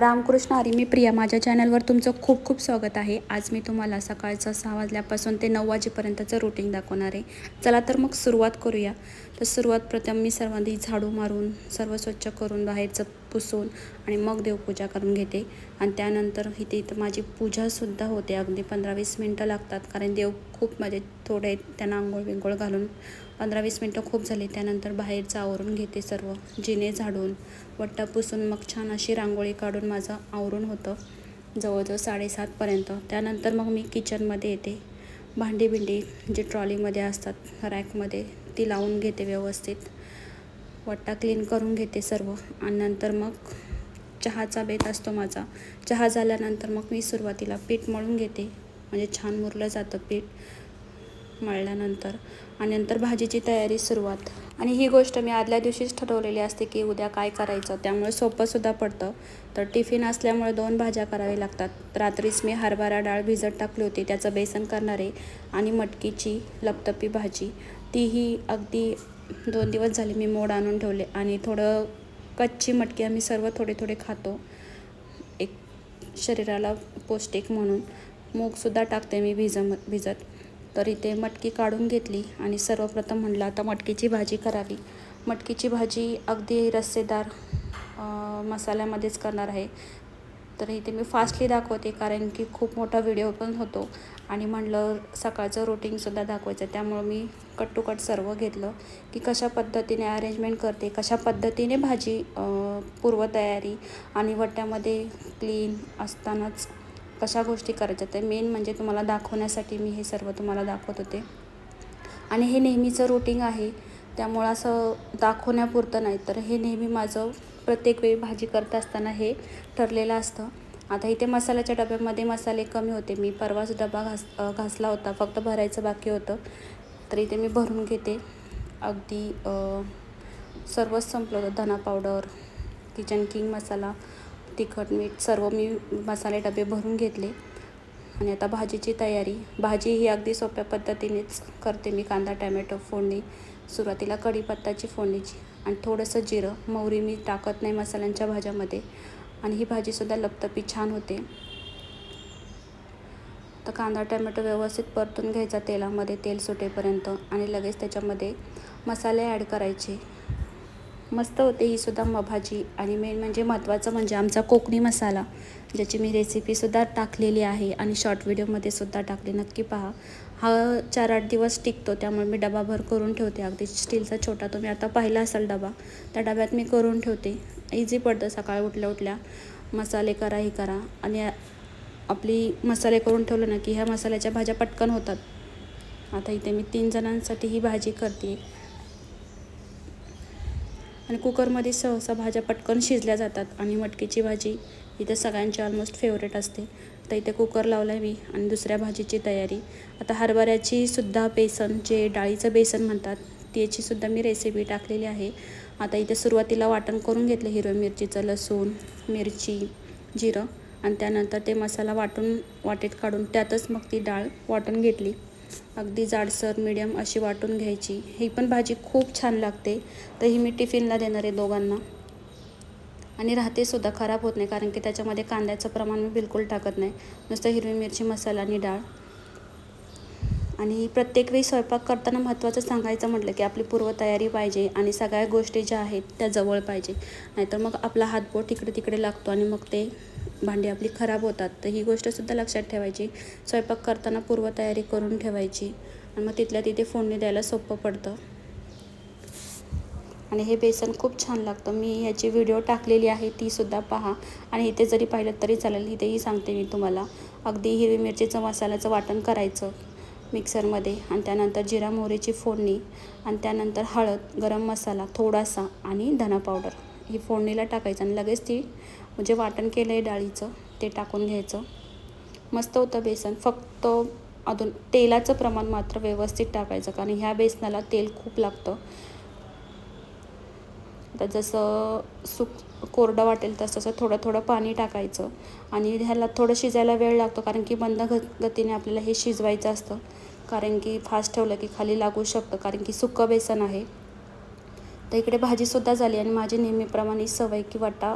रामकृष्ण हरी मी प्रिया. माझ्या चॅनलवर तुमचं खूप खूप स्वागत आहे. आज मी तुम्हाला सकाळचं सहा वाजल्यापासून ते नऊ वाजेपर्यंतचं रुटीन दाखवणार आहे. चला तर मग सुरुवात करूया. तर सुरुवात प्रथम मी सर्वांनी झाडू मारून सर्व स्वच्छ करून बाहेरचं पुसून आणि मग देवपूजा करून घेते. आणि त्यानंतर इथे इथं माझी पूजासुद्धा होते. अगदी पंधरा वीस मिनटं लागतात कारण देव खूप माझे थोडे त्यांना आंघोळ बिंघोळ घालून पंधरा वीस मिनटं खूप झाली. त्यानंतर बाहेरचं आवरून घेते सर्व. जिने झाडून वट्टा पुसून मग छान अशी रांगोळी काढून माझं आवरून होतं. जवळजवळ साडेसातपर्यंत त्यानंतर मग मी किचनमध्ये येते. भांडी बिंडी जे ट्रॉलीमध्ये असतात रॅकमध्ये ती लावून घेते व्यवस्थित. वट्टा क्लीन करून घेते सर्व. आणि नंतर मग चहाचा बेत असतो माझा. चहा झाल्यानंतर मग मी सुरुवातीला पीठ मळून घेते. म्हणजे छान मुरलं जातं पीठ. मळल्यानंतर आणि नंतर भाजीची तयारी सुरुवात. आणि ही गोष्ट मी आदल्या दिवशीच ठरवलेली असते की उद्या काय करायचं त्यामुळे सोपंसुद्धा पडतं. तर टिफिन असल्यामुळे दोन भाज्या कराव्या लागतात. रात्रीच मी हरभरा डाळ भिजत टाकली होती त्याचं बेसन करणारे आणि मटकीची लपतपी भाजी. तीही अगदी दोन दिवस झाले मी मोड आणून ठेवले आणि थोडं कच्ची मटकी आम्ही सर्व थोडे थोडे खातो. एक शरीराला पौष्टिक म्हणून. मूगसुद्धा टाकते मी भिज भिजत. तर इथे मटकी काढून घेतली आणि सर्वप्रथम म्हटलं आता मटकीची भाजी करावी. मटकीची भाजी अगदी रस्सेदार मसाल्यामध्येच करणार आहे. तर इथे मी फास्टली दाखवते कारण की खूप मोठा व्हिडिओ पण होतो आणि म्हणलं सकाळचं रुटीनसुद्धा दाखवायचं. त्यामुळं मी कट टू कट सर्व घेतलं की कशा पद्धतीने अरेंजमेंट करते कशा पद्धतीने भाजी पूर्वतयारी आणि वट्यामध्ये क्लीन असतानाच कशा गोष्टी करायच्या ते मेन म्हणजे तुम्हाला दाखवण्यासाठी मी हे सर्व तुम्हाला दाखवत होते. आणि हे नेहमीचं रुटीन आहे. त्यामुळं असं दाखवण्यापुरतं नाही. तर हे नेहमी माझं प्रत्येक वेळी भाजी करत असताना हे ठरलेलं असतं. आता इथे मसाल्याच्या डब्यामध्ये मसाले कमी होते. मी परवाच डबा घास घासला होता. फक्त भरायचं बाकी होतं. तर इथे मी भरून घेते. अगदी सर्वच संपलं होतं. धना पावडर किचन किंग मसाला तिखट मीठ सर्व मी मसाले डबे भरून घेतले. आणि आता भाजीची तयारी. भाजी ही अगदी सोप्या पद्धतीनेच करते मी कांदा टॅमॅटो फोडणी. सुरुवातीला कढीपत्ताची फोडणीची. आणि थोडंसं जिरं मोहरी मी टाकत नाही मसाल्यांच्या भाज्यामध्ये. आणि ही भाजीसुद्धा लपतपी छान होते. तर कांदा टॅमॅटो व्यवस्थित परतून घ्यायचा तेलामध्ये. तेल सुटेपर्यंत. आणि लगेच त्याच्यामध्ये मसाले ॲड करायचे. मस्त होते ही सुद्धा मभाजी. भाजी आणि मेन म्हणजे महत्त्वाचं म्हणजे आमचा कोकणी मसाला ज्याची मी रेसिपीसुद्धा टाकलेली आहे आणि शॉर्ट व्हिडिओमध्ये सुद्धा टाकली. नक्की पहा. हा चार आठ दिवस टिकतो त्यामुळे मी डबाभर करून ठेवते. अगदी स्टीलचा छोटा तुम्ही आता पाहिला असाल डबा त्या डब्यात मी करून ठेवते. इझी पडतं सकाळी उठल्या उठल्या. मसाले करा हे करा. आणि आपली मसाले करून ठेवलं ना की ह्या मसाल्याच्या भाज्या पटकन होतात. आता इथे मी तीन जणांसाठी ही भाजी करते. आणि कुकरमध्ये सहसा भाज्या पटकन शिजल्या जातात आणि मटकीची भाजी इथे सगळ्यांची ऑलमोस्ट फेवरेट असते. तर इथे कुकर लावला मी आणि दुसऱ्या भाजीची तयारी. आता हरभऱ्याची सुद्धा बेसन जे डाळीचं बेसन म्हणतात त्याचीसुद्धा मी रेसिपी टाकलेली आहे. आता इथे सुरुवातीला वाटण करून घेतलं हिरव्या मिरचीचं लसूण मिरची जिरं आणि त्यानंतर ते मसाला वाटून वाटेत काढून त्यातच मग ती डाळ वाटून घेतली. अगदी जाडसर मिडियम अशी वाटून घ्यायची. ही पण भाजी खूप छान लागते. तर ही मी टिफिनला देणार आहे दोघांना. आणि राहते सुद्धा खराब होत नाही कारण की त्याच्यामध्ये कांद्याचं प्रमाण मी बिलकुल टाकत नाही. नुसतं हिरवी मिरची मसाला आणि डाळ. आणि प्रत्येक वेळी स्वयंपाक करताना महत्त्वाचं सांगायचं म्हटलं की आपली पूर्वतयारी पाहिजे आणि सगळ्या गोष्टी ज्या आहेत त्या जवळ पाहिजे. नाहीतर मग आपला हातबोट इकडे तिकडे लागतो आणि मग ते भांडी आपली खराब होतात तर ही गोष्टसुद्धा लक्षात ठेवायची. स्वयंपाक करताना पूर्वतयारी करून ठेवायची आणि मग तिथल्या तिथे फोडणी द्यायला सोपं पडतं. आणि हे बेसन खूप छान लागतं. मी ह्याची व्हिडिओ टाकलेली आहे तीसुद्धा पहा. आणि इथे जरी पाहिलं तरी चालेल इथेही सांगते मी तुम्हाला. अगदी हिरवी मिरचीचं मसाल्याचं वाटण करायचं मिक्सरमध्ये आणि त्यानंतर जिरा मोहरीची फोडणी आणि त्यानंतर हळद गरम मसाला थोडासा आणि धना पावडर. ही फोडणीला टाकायचं आणि लगेच ती म्हणजे वाटण केलं आहे डाळीचं ते टाकून घ्यायचं. मस्त होतं बेसन. फक्त अजून तेलाचं प्रमाण मात्र व्यवस्थित टाकायचं कारण ह्या बेसनाला तेल खूप लागतं. आता जसं सुक कोरडं वाटेल तसं तसं थोडं थोडं पाणी टाकायचं. आणि ह्याला थोडं शिजायला वेळ लागतो कारण की मंद ग गतीने आपल्याला हे शिजवायचं असतं. कारण की फास्ट ठेवलं की खाली लागू शकतं कारण की सुकं बेसन आहे. तर इकडे भाजीसुद्धा झाली आणि माझी नेहमीप्रमाणे सवय की वाटा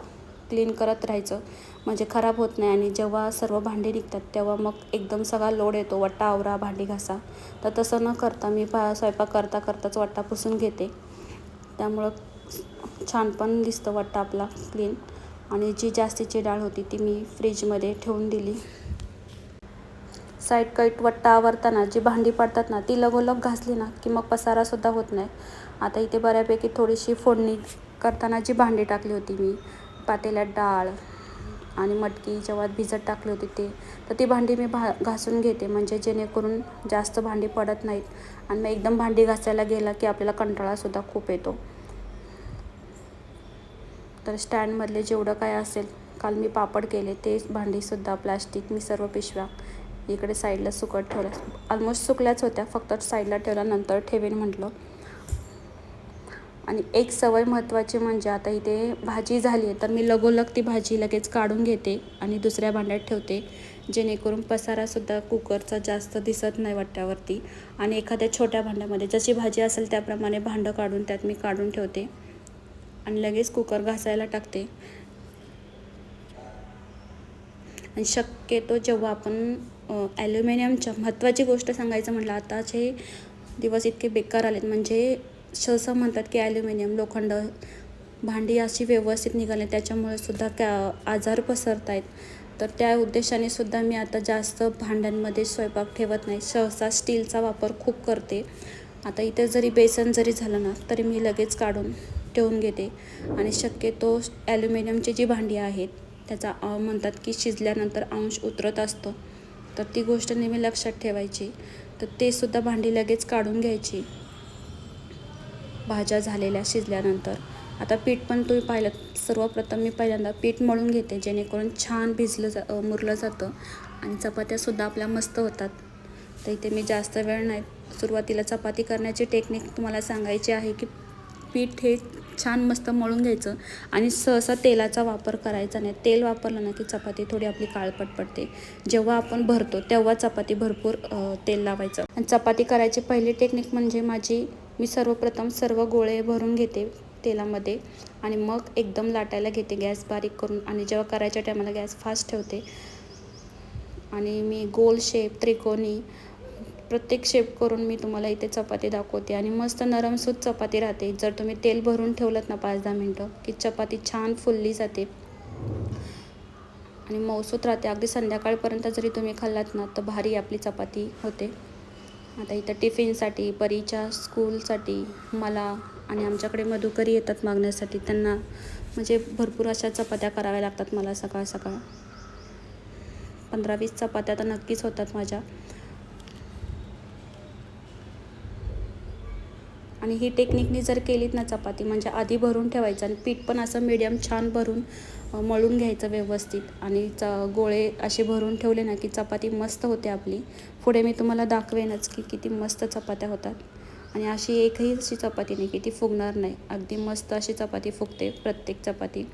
क्लीन करत राहायचं. म्हणजे खराब होत नाही आणि जेव्हा सर्व भांडी निघतात तेव्हा मग एकदम सगळा लोड येतो वट्टा आवरा भांडी घासा. तर तसं न करता मी पा स्वयंपाक करता करताच वट्टा पुसून घेते. त्यामुळं छान पण दिसतं वट्टा आपला क्लीन आणि जी जास्तीची डाळ होती ती मी फ्रीजमध्ये ठेवून दिली. साईड कट वट्टा आवरताना जी भांडी पडतात ना ती लगोलग घासली ना की मग पसारासुद्धा होत नाही. आता इथे बऱ्यापैकी थोडीशी फोडणी करताना जी भांडी टाकली होती मी पातेल्यात डाळ आणि मटकी जेव्हा भिजत टाकली होती ते तर ती भांडी मी भा घासून घेते. म्हणजे जेणेकरून जास्त भांडी पडत नाहीत आणि मग एकदम भांडी घासायला गेला की आपल्याला कंटाळासुद्धा खूप येतो. तर स्टँडमधले जेवढं काय असेल काल मी पापड केले ते भांडीसुद्धा प्लास्टिक मी सर्व पिशव्या इकडे साईडला सुकत ठेवल्या. ऑलमोस्ट सुकल्याच होत्या फक्त साईडला ठेवल्यानंतर ठेवेन म्हटलं. आणि एक सवय महत्त्वाची म्हणजे आता इथे भाजी झाली आहे तर मी लगोलग ती भाजी लगेच काढून घेते आणि दुसऱ्या भांड्यात ठेवते जेणेकरून पसारासुद्धा कुकरचा जास्त दिसत नाही वाट्यावरती. आणि एखाद्या छोट्या भांड्यामध्ये जशी भाजी असेल त्याप्रमाणे भांडं काढून त्यात मी काढून ठेवते आणि लगेच कुकर घासायला टाकते. आणि शक्यतो जेव्हा आपण ॲल्युमिनियमच्या महत्त्वाची गोष्ट सांगायचं म्हटलं आताचे दिवस इतके बेकार आलेत. म्हणजे सहसा म्हणतात की ॲल्युमिनियम लोखंड भांडी अशी व्यवस्थित निघाली त्याच्यामुळे सुद्धा कॅ आजार पसरत आहेत तर त्या उद्देशाने सुद्धा मी आता जास्त भांड्यांमध्ये स्वयंपाक ठेवत नाही. सहसा स्टीलचा वापर खूप करते. आता इथे जरी बेसन जरी झालं ना तरी मी लगेच काढून ठेवून घेते. आणि शक्यतो ॲल्युमिनियमची जी भांडी आहेत त्याचा म्हणतात की शिजल्यानंतर अंश उतरत असतो. तर ती गोष्ट नेहमी लक्षात ठेवायची. तर ते सुद्धा भांडी लगेच काढून घ्यायची. भाज्या झालेल्या शिजल्यानंतर. आता पीठ पण तुम्ही पाहिलं सर्वप्रथम मी पहिल्यांदा पीठ मळून घेते जेणेकरून छान भिजलं जा मुरलं जातं आणि चपात्यासुद्धा आपल्या मस्त होतात. तर इथे मी जास्त वेळ नाही सुरुवातीला चपाती करण्याची टेक्निक तुम्हाला सांगायची आहे की पीठ हे छान मस्त मळून घ्यायचं आणि सहसा तेलाचा वापर करायचा नाही. तेल वापरलं ना की चपाती थोडी आपली काळपट पडते. जेव्हा आपण भरतो तेव्हा चपाती भरपूर तेल लावायचं. आणि चपाती करायची पहिली टेक्निक म्हणजे माझी मी सर्वप्रथम सर्व गोळे भरून घेते तेलामध्ये आणि मग एकदम लाटायला घेते गॅस बारीक करून आणि जेव्हा करायच्या टायमाला गॅस फास्ट ठेवते. आणि मी गोल शेप त्रिकोणी प्रत्येक शेप करून मी तुम्हाला इथे चपाती दाखवते. आणि मस्त नरमसूत चपाती राहते. जर तुम्ही तेल भरून ठेवलं ना पाच दहा मिनटं की चपाती छान फुलली जाते. आणि मौसूत राहते. अगदी संध्याकाळपर्यंत जरी तुम्ही खाल्लात ना तर भारी आपली चपाती होते. आता इथं टिफिनसाठी परीच्या स्कूलसाठी मला आणि आमच्याकडे मधुकरी येतात मागण्यासाठी. त्यांना म्हणजे भरपूर अशा चपात्या कराव्या लागतात मला सकाळ सकाळ. पंधरा वीस चपात्या तर नक्कीच होतात माझ्या. आणि ही टेक्निकनी जर केलीत ना चपाती म्हणजे आधी भरून ठेवायचं आणि पीठ पण असं मीडियम छान भरून मळून घ्यायचं व्यवस्थित. आणि च गोळे असे भरून ठेवले ना की चपाती मस्त होते आपली. पुढे मी तुम्हाला दाखवेनच की किती मस्त चपात्या होतात. आणि अशी एकही अशी चपाती नाही की ती फुगणार नाही. अगदी मस्त अशी चपाती फुगते प्रत्येक चपाती.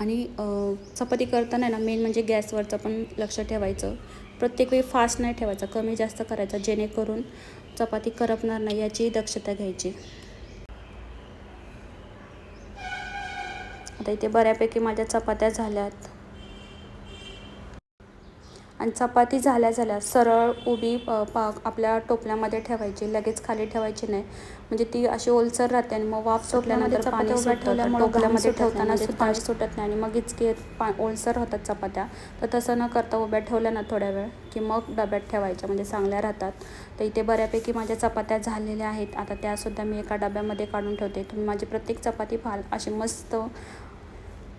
आणि चपाती करताना ना मेन म्हणजे गॅसवरचं पण लक्ष ठेवायचं. प्रत्येक वेळी फास्ट नाही ठेवायचं. कमी जास्त करायचं. जेणेकरून चपाती करपणार नाही याची दक्षता घ्यायची. आता इथे बऱ्यापैकी माझ्या चपात्या झाल्यात. आणि चपाती झाल्या झाल्या सरळ उभी पा आपल्या टोपल्यामध्ये ठेवायची. लगेच खाली ठेवायची नाही. म्हणजे ती अशी ओलसर राहते आणि मग वाफ सुटल्यानंतर पाणी ठेवल्यामुळे टोपल्यामध्ये ठेवताना पाणी सुटत नाही. आणि मग इचके पा ओलसर होतात चपात्या. तर तसं न करता उभ्या ठेवल्या ना थोड्या वेळ की मग डब्यात ठेवायच्या. म्हणजे चांगल्या राहतात. तर इथे बऱ्यापैकी माझ्या चपात्या झालेल्या आहेत. आता त्यासुद्धा मी एका डब्यामध्ये काढून ठेवते. तुम्ही माझी प्रत्येक चपाती फाल अशी मस्त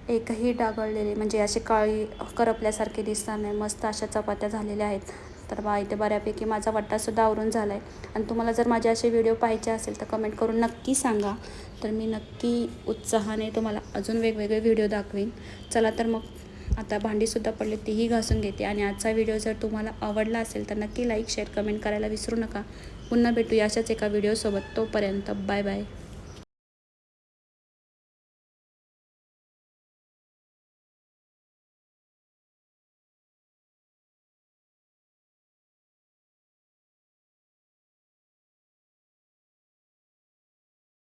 एकही डागळलेले म्हणजे असे काळी करपल्यासारखे दिसणार नाही. मस्त अशा चपात्या झालेल्या आहेत. तर बा इथे बऱ्यापैकी माझा वट्टासुद्धा आवरून झाला आहे आणि तुम्हाला जर माझे असे व्हिडिओ पाहायचे असेल तर कमेंट करून नक्की सांगा. तर मी नक्की उत्साहाने तुम्हाला अजून वेगवेगळे व्हिडिओ दाखवेन. चला तर मग आता भांडीसुद्धा पडले तीही घासून घेते. आणि आजचा व्हिडिओ जर तुम्हाला आवडला असेल तर नक्की लाईक शेअर कमेंट करायला विसरू नका. पुन्हा भेटूया अशाच एका व्हिडिओसोबत. तोपर्यंत बाय बाय.